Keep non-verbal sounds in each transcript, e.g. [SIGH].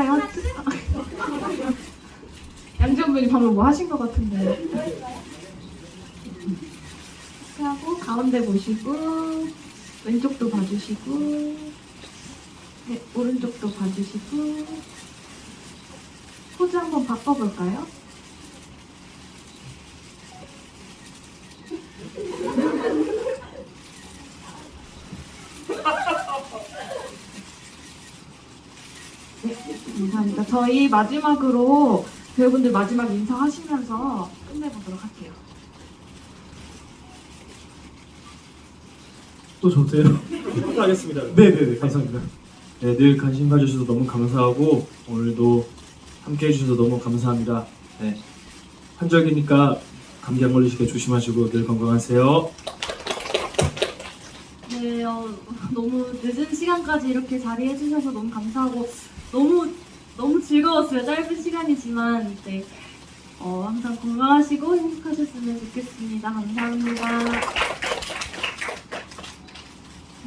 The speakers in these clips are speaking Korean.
할까요? 하트? [LAUGHS] 양지원분이 방금 뭐 하신 것 같은데. 이렇게 하고 가운데 보시고 왼쪽도 봐주시고 네, 오른쪽도 봐주시고 포즈 한번 바꿔볼까요? 네, 감사합니다. 저희 마지막으로 배우분들 마지막 인사하시면서 끝내보도록 할게요. 또 저도요? 하겠습니다. 네네네 감사합니다. 네, 늘 관심 가져주셔서 너무 감사하고 오늘도 함께 해주셔서 너무 감사합니다. 네, 환절기니까 감기 안 걸리시게 조심하시고 늘 건강하세요. 네, 어, 너무 늦은 시간까지 이렇게 자리해 주셔서 너무 감사하고 너무 너무 즐거웠어요. 짧은 시간이지만 네, 어, 항상 건강하시고 행복하셨으면 좋겠습니다. 감사합니다.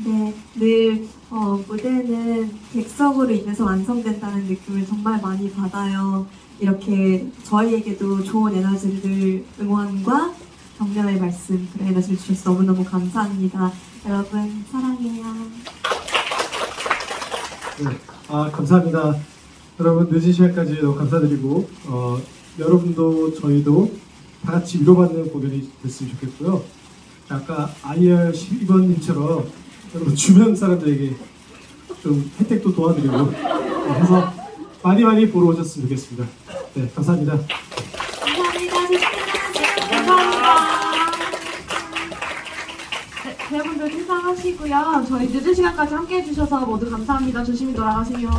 네, 늘 어, 무대는 객석으로 인해서 완성된다는 느낌을 정말 많이 받아요. 이렇게 저희에게도 좋은 에너지를 늘 응원과 격려의 말씀, 그런 에너지를 주셔서 너무너무 감사합니다. 여러분, 사랑해요. 네. 아 감사합니다. 여러분 늦은 시간까지 너무 감사드리고 어, 여러분도 저희도 다 같이 위로받는 공연이 됐으면 좋겠고요. 아까 IR 12번님처럼 여러분 주변 사람들에게 좀 혜택도 도와드리고 네, 해서 많이 많이 보러 오셨으면 좋겠습니다. 네 감사합니다. 감사합니다. 감사합니다. 하시고요. 저희 늦은 시간까지 함께 해주셔서 모두 감사합니다. 조심히 돌아가세요.